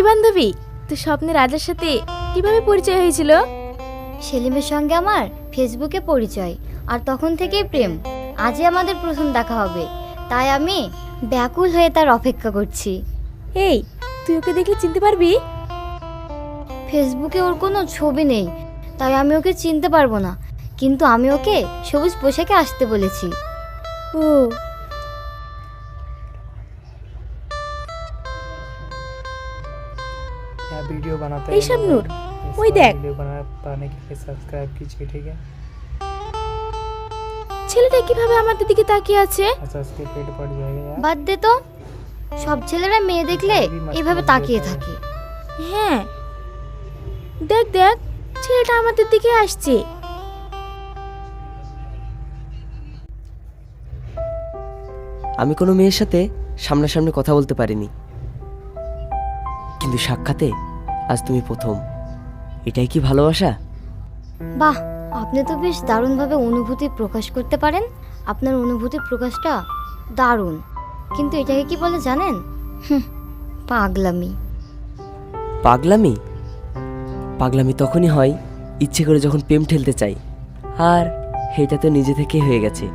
এই বান্ধবী? তো স্বপ্নের রাজার সাথে কীভাবে পরিচয় হয়েছিল? সেলিমের সঙ্গে আমার ফেসবুকে পরিচয় আর তখন থেকেই প্রেম। আজই আমাদের প্রথম দেখা হবে তাই আমি ব্যাকুল হয়ে তার অপেক্ষা করছি। এই তুই ওকে দেখলে চিনতে পারবি? ফেসবুকে ওর কোনো ছবি নেই তাই আমি ওকে চিনতে পারব না। কিন্তু আমি ওকে সবুজ পোশাকে আসতে বলেছি। ও वीडियो बनाते ए हैं शबनूर, इस वही वाला देख। वीडियो बना पाने के लिए सब्सक्राइब कीजिए ठीक है ছেলেটা কিভাবে আমাদের দিকে তাকিয়ে আছে अच्छा उसके पेट पड़ जाएगा यार বাদ দে তো সব ছেলেরা মেয়ে দেখলে এইভাবে তাকিয়ে থাকে হ্যাঁ দেখ দেখ ছেলেটা আমাদের দিকে আসছে আমি কোনো মেয়ের সাথে সামনাসামনি কথা বলতে পারিনি কিন্তু সাক্ষাতে আজ তুমি প্রথম। এটাই কি ভালোবাসা? বাহ আপনি তো বেশ দারুণভাবে অনুভূতি প্রকাশ করতে পারেন। আপনার অনুভূতি প্রকাশটা দারুণ। কিন্তু এটাকে কি বলে জানেন? হুম, পাগলামি। পাগলামি? পাগলামি তখনই হয় ইচ্ছে করে যখন প্রেম ঠেলতে চাই। আর এটা তো নিজে থেকে হয়ে গেছে।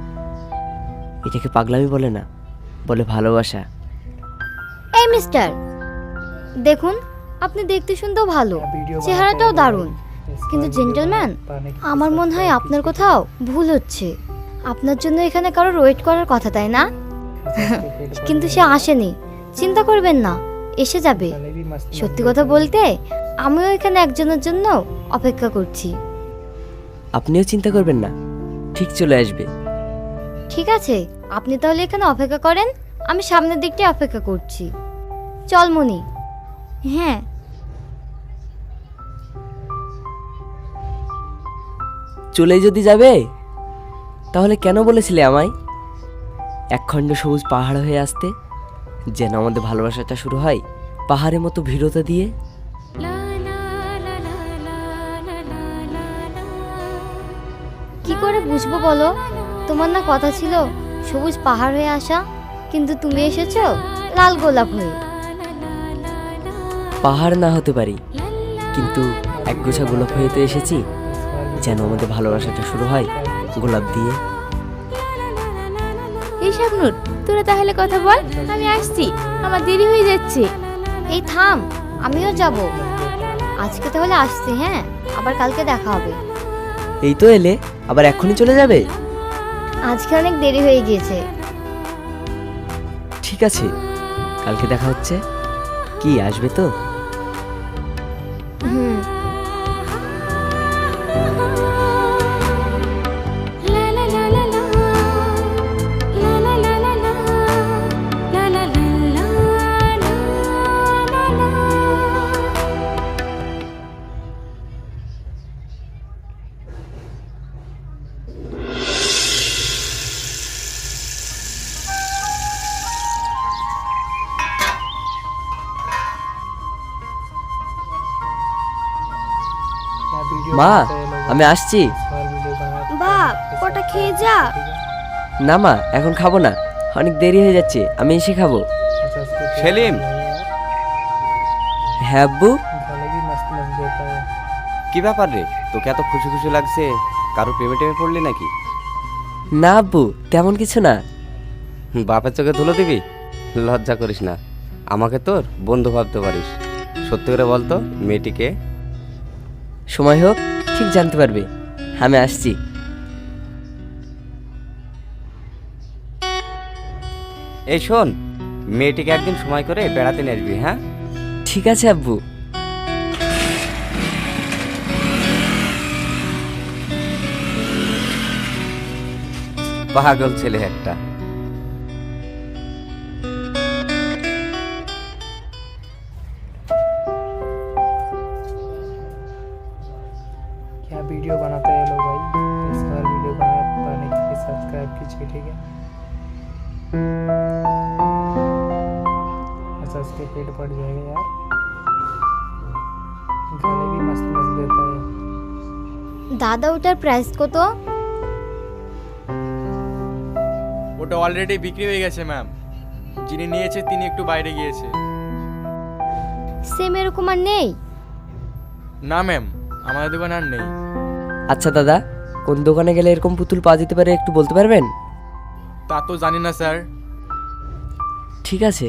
এটাকে পাগলামি বলে না বলে ভালোবাসা। এই মিস্টার দেখুন আপনি দেখতে শুনতেও ভালো। চেহারাটাও দারুণ। কিন্তু জেন্টলম্যান আমার মনে হয় আপনার কোথাও ভুল হচ্ছে। আপনার জন্য এখানে কারোর ওয়েট করার কথা তাই না? কিন্তু সে আসেনি। চিন্তা করবেন না এসে যাবে। সত্যি কথা বলতে আমিও এখানে একজনের জন্য অপেক্ষা করছি। আপনিও চিন্তা করবেন না ঠিক চলে আসবে। ঠিক আছে আপনি তাহলে এখানে অপেক্ষা করেন আমি সামনের দিকটাই অপেক্ষা করছি। চল মনি হ্যাঁ। চলেই যদি যাবে তাহলে কেন বলেছিলে আমায়? একখণ্ড সবুজ পাহাড় হয়ে আসতে যেন আমাদের ভালোবাসাটা শুরু হয় পাহাড়ের মতো ভিড়তা দিয়ে। কি করে বুঝব বলো? তোমার না কথা ছিল সবুজ পাহাড় হয়ে আসা কিন্তু তুমি এসেছ লাল গোলাপ হয়ে। পাহাড় না হতে পারি। কিন্তু একগুছা গোলাপ হয়ে তো এসেছি যেন আমাদের ভালোবাসাটা শুরু হয় গোলাপ দিয়ে। এই শাবনুর তোরা তাহলে কথা বল আমি আসছি আমার দেরি হয়ে যাচ্ছে। এই থাম আমিও যাব। আজকে তাহলে আসছি হ্যাঁ? আবার কালকে দেখা হবে। এই তো এলে আবার এখনই চলে যাবে? আজকে অনেক দেরি হয়ে গিয়েছে। ঠিক আছে কালকে দেখা হচ্ছে। কি আসবে তো? মা আমি আসছি। বাপ কটা খেয়ে যা। না মা এখন খাব না। অনেক দেরি হয়ে যাচ্ছে আমি এসে খাব। সেলিম। হ্যাঁ আব্বু? কি ব্যাপার রে? তোকে এত খুশি খুশি লাগছে? কারও প্রেমে টেমে পড়লি নাকি? না আব্বু তেমন কিছু না। বাপের চোখে ধুলো দিবি? লজ্জা করিস না। আমাকে তোর বন্ধু ভাবতে পারিস। সত্যি করে বলতো মেয়েটিকে সময় হোক ঠিক জানতে পারবে। আমি আসছি। এই শোন মেয়েটিকে একদিন সময় করে বেড়াতে নিয়ে আসবি হ্যাঁ? ঠিক আছে আব্বু। পাগল ছেলে একটা। দাদা ওটার প্রাইস কত? ওটা অলরেডি বিক্রি হয়ে গেছে ম্যাম যিনি নিয়েছে তিনি একটু বাইরে গিয়েছে। সেম এরকম আর নেই? না ম্যাম আমাদের দোকানে আর নেই। আচ্ছা দাদা কোন দোকানে গেলে এরকম পুতুল পাওয়া যেতে পারে একটু বলতে পারবেন? তা তো জানি না স্যার ঠিক আছে।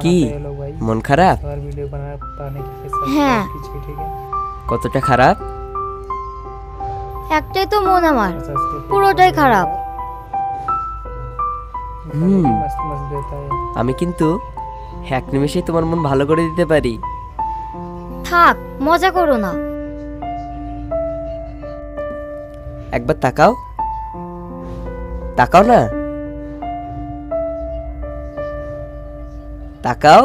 কি? মন খারাপ? হ্যাঁ। কতটা খারাপ? একটাই তো মন আমার। পুরোটাই খারাপ। হুম। আমি কিন্তু এক নিমেষেই তোমার মন ভালো করে দিতে পারি। থাক মজা করো না। একবার তাকাও। তাকাও না? তাকাও।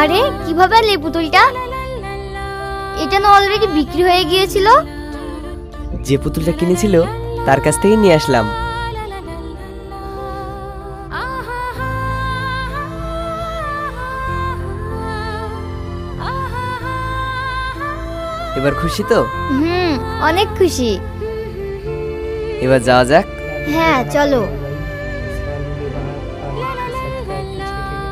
আরে কীভাবে এই পুতুলটা এটা না অলরেডি বিক্রি হয়ে গিয়েছিল? যে পুতুলটা কিনেছিল তার কাছ থেকে নিয়ে আসলাম। এবার খুশি তো? হুম অনেক খুশি। এবার যাওয়া যাক হ্যাঁ চলো इस बार वीडियो बना पाने के लिए सब्सक्राइब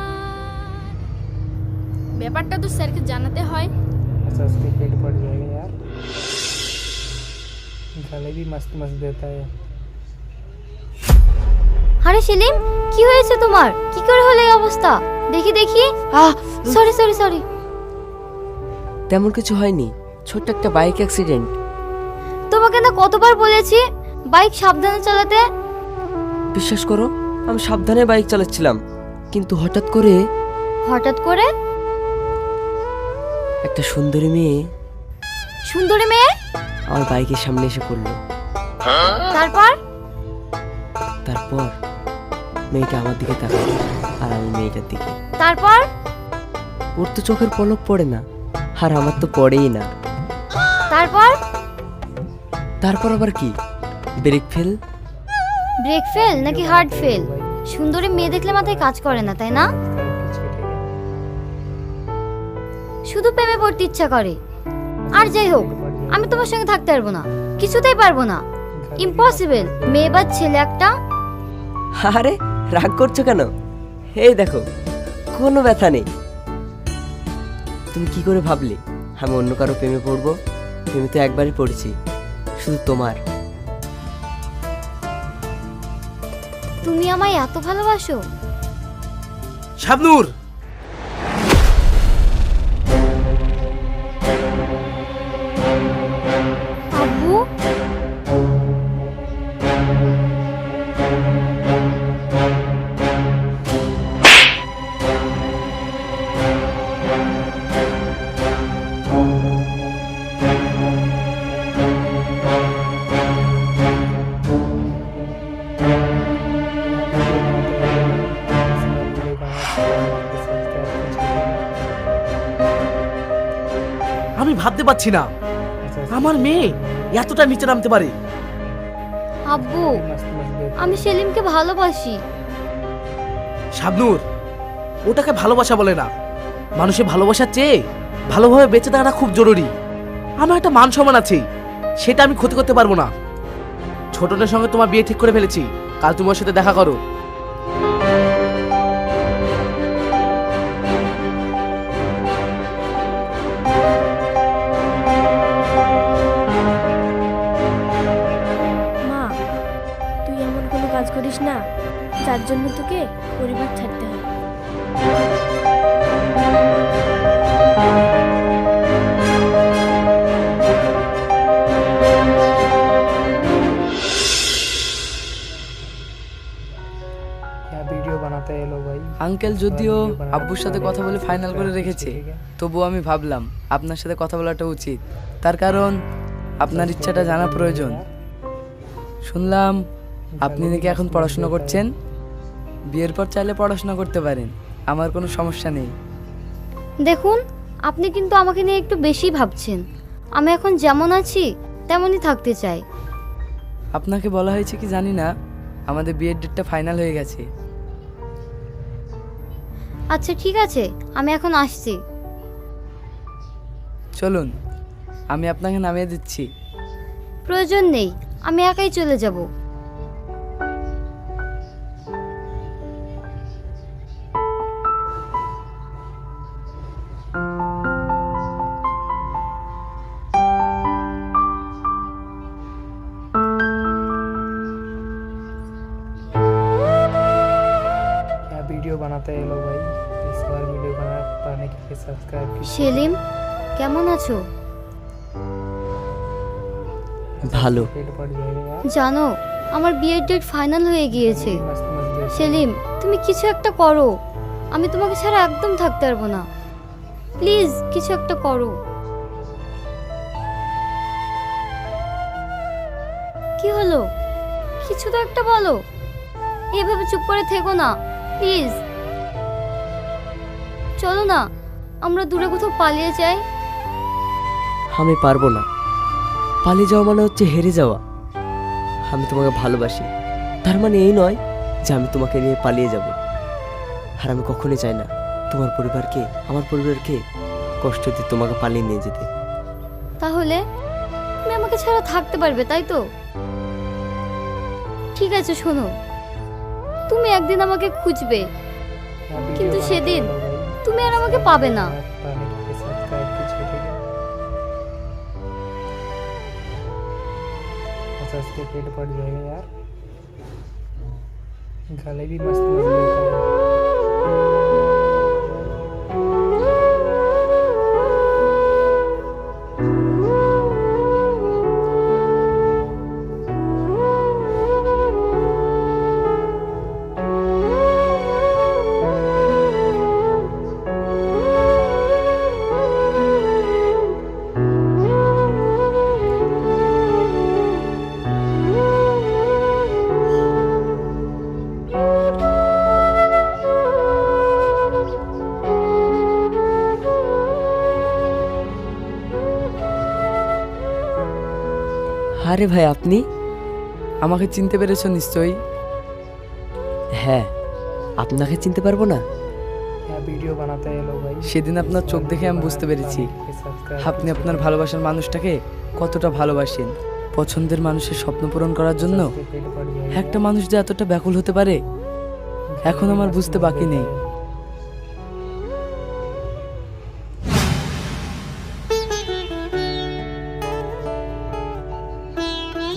ব্যাপারটা তো স্যারকে জানাতে হয় अच्छा उसके पेट पड़ जाएगा यार गले भी मस्त मस्त देता है আরে সেলিম কি হয়েছে তোমার কি করে হলো এই অবস্থা দেখি দেখি আহ সরি সরি সরি তেমন কিছু হয়নি ছোট্ট একটা বাইক অ্যাক্সিডেন্ট তোমাকে না কতবার বলেছি বাইক সাবধানে চালাতে? বিশ্বাস করো আমি সাবধানে বাইক চালাচ্ছিলাম। কিন্তু হঠাৎ করে হঠাৎ করে? একটা সুন্দরী মেয়ে সুন্দরী মেয়ে? আমার বাইকের সামনে এসে পড়ল। তারপর? তারপর মেয়েটা আমার দিকে তাকালো আর আমি মেয়েটার দিকে। তারপর? ওর তো চোখের পলক পড়ে না আর আমার তো পড়েই না। তারপর? তারপর আবার কি? ব্রেক ফেল ব্রেক ফেল নাকি হার্ড ফেল সুন্দরী মেয়ে দেখলে মাথায় কাজ করে না তাই না? শুধু প্রেমে পড়তে ইচ্ছা করে। আর যাই হোক আমি তোমার সঙ্গে থাকতে পারব না কিছুতেই পারব না। ইম্পসিবল মেয়ে বা ছেলে একটা? আরে রাগ করছ কেন? এই দেখো কোনো ব্যথা নেই। তুমি কি করে ভাবলে আমি অন্য কারও প্রেমে পড়ব? প্রেমে তো একবারই পড়েছি শুধু তোমার। তুমি আমায় এত ভালোবাসো? শাবনূর! আমি ভাবতে পারছি না। আমার মেয়ে এতটা নিচে নামতে পারে। আব্বু আমি সেলিমকে ভালোবাসি। শাবনূর ওটাকে ভালোবাসা বলে না। মানুষের ভালোবাসার চেয়ে ভালোভাবে বেঁচে থাকাটা খুব জরুরি। আমার একটা মান সম্মান আছে সেটা আমি ক্ষতি করতে পারব না। ছোটনের সঙ্গে তোমার বিয়ে ঠিক করে ফেলেছি। কাল তোমার সাথে দেখা করো। তার জন্য তোকে পরিবার ছাড়তে হয় আঙ্কেল যদিও আব্বুর সাথে কথা বলে ফাইনাল করে রেখেছে তবুও আমি ভাবলাম আপনার সাথে কথা বলাটা উচিত। তার কারণ আপনার ইচ্ছাটা জানা প্রয়োজন। শুনলাম আপনি নাকি এখন পড়াশোনা করছেন? বিয়ের পর চাইলে পড়াশোনা করতে পারেন। আমার কোনো সমস্যা নেই। দেখুন আপনি কিন্তু আমাকে নিয়ে একটু বেশি ভাবছেন। আমি এখন যেমন আছি তেমনই থাকতে চাই। আপনাকে বলা হয়েছে কি জানি না আমাদের বিয়ের ডেটটা ফাইনাল হয়ে গেছে। আচ্ছা ঠিক আছে আমি এখন আসছি। চলুন আমি আপনাকে নামিয়ে দিচ্ছি। প্রয়োজন নেই আমি একাই চলে যাব। बनाते हैं लोग भाई इस बार वीडियो बना पाने के लिए सब्सक्राइब कीजिए সেলিম কেমন আছো ভালো पेट पड़ जाएगा यार জানো আমার বিয়ের ডেট ফাইনাল হয়ে গিয়েছে मस्त मस्त देख সেলিম তুমি কিছু একটা করো আমি তোমাকে ছাড়া একদম থাকতে পারবো না প্লিজ কিছু একটা করো কি হলো কিছু তো একটা বলো এভাবে চুপ করে থেকো না প্লিজ চলো না আমরা দূরে কোথাও পালিয়ে যাই। আমি পারব না। পালিয়ে যাওয়া মানে হচ্ছে হেরে যাওয়া। আমি তোমাকে ভালোবাসি। তার মানে এই নয় যে আমি তোমাকে নিয়ে পালিয়ে যাব। আর আমি কখনোই চাই না তোমার পরিবারকে আমার পরিবারকে কষ্ট দিয়ে তোমাকে পালিয়ে নিয়ে যেতে। তাহলে তুমি আমাকে ছাড়া থাকতে পারবে তাই তো? ঠিক আছে শোনো। তুমি একদিন আমাকে খুঁজবে। কিন্তু সেদিন তুমি আর আমাকে পাবে না पाने के लिए सब्सक्राइब कीजिए ठीक है अच्छा इसके पेट पड़ जाएगा यार गले भी मस्त मस्त আরে ভাই আপনি আমাকে চিনতে পেরেছ নিশ্চয়ই হ্যাঁ আপনাকে চিনতে পারব না ভিডিও বানাতে এলো ভাই সেদিন আপনার চোখ দেখে আমি বুঝতে পেরেছি আপনি আপনার ভালোবাসার মানুষটাকে কতটা ভালোবাসেন পছন্দের মানুষের স্বপ্ন পূরণ করার জন্য একটা মানুষ যে এতটা ব্যাকুল হতে পারে এখন আমার বুঝতে বাকি নেই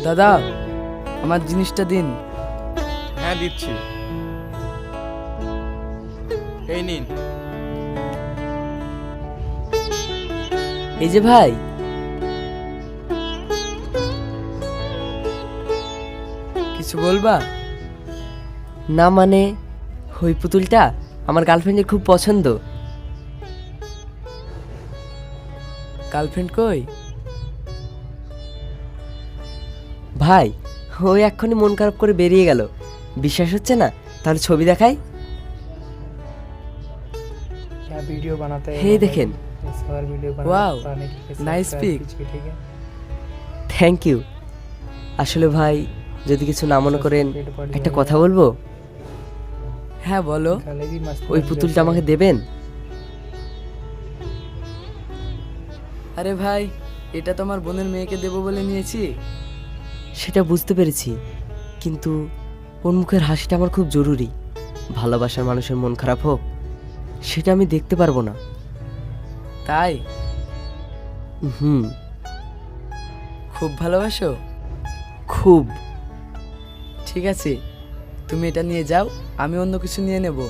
দাদা আমার জিনিসটা দিন। হ্যাঁ দিচ্ছি। এই নিন। এই যে ভাই কিছু বলবা? না মানে হই পুতুলটা আমার গার্লফ্রেন্ডের খুব পছন্দ। গার্লফ্রেন্ড কই? ভাই ওই এক্ষুনি মন খারাপ করে বেরিয়ে গেল বিশ্বাস হচ্ছে না তাহলে ছবি দেখাই क्या वीडियो बनाते हैं हे लोग भाई? देखें। इस बार वीडियो बना Wow, पाने के लिए nice सब्सक्राइब pic. कीजिए ठीक है থ্যাংক ইউ আসলে ভাই যদি কিছু না মনে করেন पेट पड़ একটা जाएगा। কথা বলবো হ্যাঁ বলো गले भी मस्त ওই मस्त পুতুলটা देता है। আমাকে দেবেন আরে ভাই এটা তো আমার বোনের মেয়েকে দেবো বলে নিয়েছি সেটা বুঝতে পেরেছি কিন্তু ওর মুখের হাসিটা আমার খুব জরুরি। ভালোবাসার মানুষের মন খারাপ হোক সেটা আমি দেখতে পারব না। তাই? হুম। খুব ভালোবাসো? খুব। ঠিক আছে তুমি এটা নিয়ে যাও আমি অন্য কিছু নিয়ে নেব।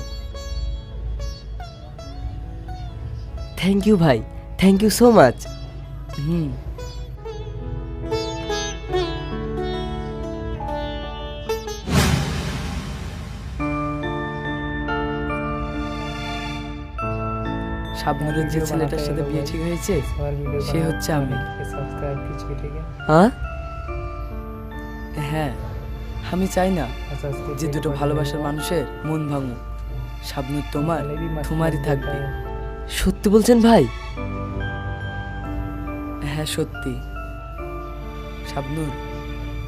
থ্যাংক ইউ ভাই থ্যাংক ইউ সো মাচ। হুম। সাবনুরের যে ছেলেটার সাথে বিয়ে ঠিক হয়েছে সে হচ্ছে আমি। হ্যাঁ। হ্যাঁ আমি চাই না যে দুটো ভালোবাসার মানুষের মন ভাঙু শাবনুর তোমার তোমারই থাকবে। সত্যি বলছেন ভাই? হ্যাঁ সত্যি। শাবনুর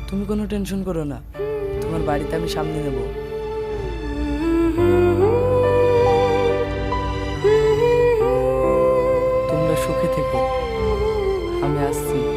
তুমি কোনো টেনশন করো না। তোমার বাড়িতে আমি সামনে নেব। সুখে থেকো। আমি আসছি।